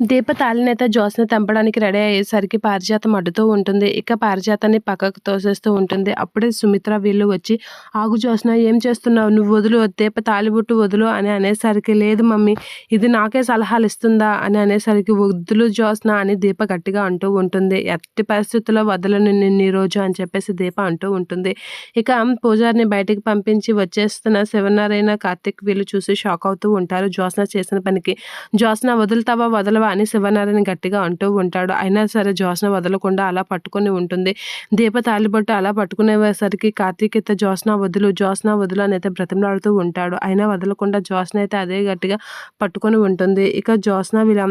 దీప తాళినైతే జ్యోత్స్న తెంపడానికి రెడీ అయ్యేసరికి పారిజాతం అడ్డుతూ ఉంటుంది. ఇక పారిజాతాన్ని పక్కకు తోసేస్తూ ఉంటుంది. అప్పుడే సుమిత్ర వీళ్ళు వచ్చి ఆగు జ్యోత్స్న ఏం చేస్తున్నావు? నువ్వు వదులు దీప తాలిబుట్టు వదులు అని అనేసరికి లేదు మమ్మీ ఇది నాకే సలహాలు ఇస్తుందా? అని అనేసరికి వదులు జ్యోత్స్న అని దీప గట్టిగా అంటూ ఉంటుంది. ఎట్టి పరిస్థితుల్లో వదలను నిన్ను రోజు అని చెప్పేసి దీప అంటూ ఉంటుంది. ఇక పూజారిని బయటికి పంపించి వచ్చేస్తున్న శివనారాయణ కార్తిక్ వీళ్ళు చూసి షాక్ అవుతూ ఉంటారు జ్యోత్స్న చేసిన పనికి. జ్యోత్స్న వదులుతావా? వదలవా అని శివనారాయణ గట్టిగా అంటూ ఉంటాడు. అయినా సరే జ్యోత్స్న వదలకుండా అలా పట్టుకొని ఉంటుంది. దీప తాలిబొట్టు అలా పట్టుకునేసరికి కార్తీక్ అయితే జ్యోత్స్న వదులు జ్యోత్స్న వదులు అని అయితే బ్రతిమలాడుతూ ఉంటాడు. అయినా వదలకుండా జ్యోత్స్న అయితే అదే గట్టిగా పట్టుకొని ఉంటుంది. ఇక జ్యోత్స్న వీళ్ళ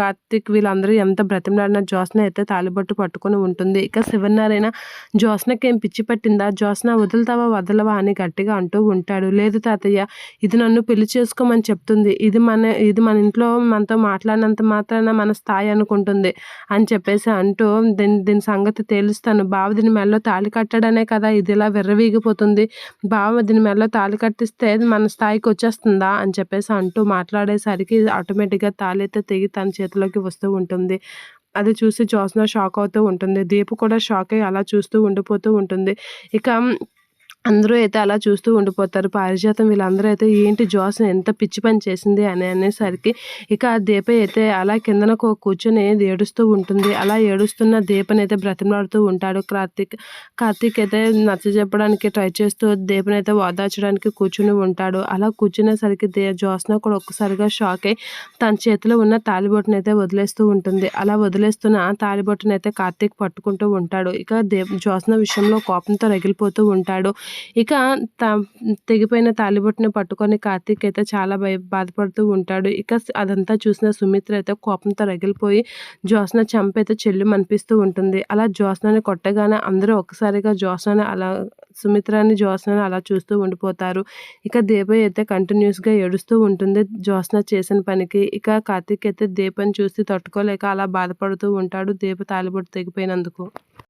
కార్తీక్ వీళ్ళందరూ ఎంత బ్రతిమలాడినా జ్యోత్స్న అయితే తాలిబొట్టు పట్టుకొని ఉంటుంది. ఇక శివనారాయణ జ్యోత్స్నకి ఏం పిచ్చి పట్టిందా? జ్యోత్స్న వదులుతావా వదలవా అని గట్టిగా అంటూ ఉంటాడు. లేదు తాతయ్య ఇది నన్ను పెళ్ళి చేసుకోమని చెప్తుంది. ఇది మన ఇది మన ఇంట్లో మనతో మాట్లాడినంత మాత్రాన మన స్థాయి అనుకుంటుంది అని చెప్పేసి అంటూ దీని దీని సంగతి తేలుస్తాను. బావ దీని మెల్లో తాళి కట్టడనే కదా ఇది ఇలా విర్రవీగిపోతుంది. బావ దీని మెల్లో తాళి కట్టిస్తే మన స్థాయికి వచ్చేస్తుందా అని చెప్పేసి అంటూ మాట్లాడేసరికి ఆటోమేటిక్గా తాళి అయితే తెగి తన చేతిలోకి వస్తూ ఉంటుంది. అది చూసి జ్యోత్స్న షాక్ అవుతూ ఉంటుంది. దీపు కూడా షాక్ అయ్యి అలా చూస్తూ ఉండిపోతూ ఉంటుంది. ఇక అందరూ అయితే అలా చూస్తూ ఉండిపోతారు. పారిజాతం వీళ్ళందరూ అయితే ఏంటి జోస్న ఎంత పిచ్చి పని చేసింది అని అనేసరికి ఇక ఆ దీప అయితే అలా కిందన కూర్చొని ఏడుస్తూ ఉంటుంది. అలా ఏడుస్తున్న దీపని అయితే బ్రతిమలాడుతూ ఉంటాడు. కార్తీక్ కార్తీక్ అయితే నచ్చ చెప్పడానికి ట్రై చేస్తూ దీపని అయితే ఓదార్చడానికి కూర్చుని ఉంటాడు. అలా కూర్చునేసరికి దే జోస్న కూడా ఒక్కసారిగా షాక్ అయి తన చేతిలో ఉన్న తాలిబొట్టును అయితే వదిలేస్తూ ఉంటుంది. అలా వదిలేస్తున్న తాలిబొట్టును అయితే కార్తీక్ పట్టుకుంటూ ఉంటాడు. ఇక దే జోస్న విషయంలో కోపంతో రగిలిపోతూ ఉంటాడు. ఇక త తెగిపోయిన తాలిబొట్టుని పట్టుకొని కార్తీక్ అయితే చాలా భయ బాధపడుతూ ఉంటాడు. ఇక అదంతా చూసిన సుమిత్ర అయితే కోపంతో రగిలిపోయి జ్యోత్స్న చంపైతే అయితే చెల్లి అనిపిస్తూ ఉంటుంది. అలా జ్యోత్స్నని కొట్టగానే అందరూ ఒక్కసారిగా జ్యోత్స్నని అలా సుమిత్రాని జ్యోత్స్నని అలా చూస్తూ ఉండిపోతారు. ఇక దీప అయితే కంటిన్యూస్గా ఏడుస్తూ ఉంటుంది జ్యోత్స్న చేసిన పనికి. ఇక కార్తీక్ అయితే దీపని చూసి తట్టుకోలేక అలా బాధపడుతూ ఉంటాడు. దీప తాలిబొట్టు తెగిపోయినందుకు.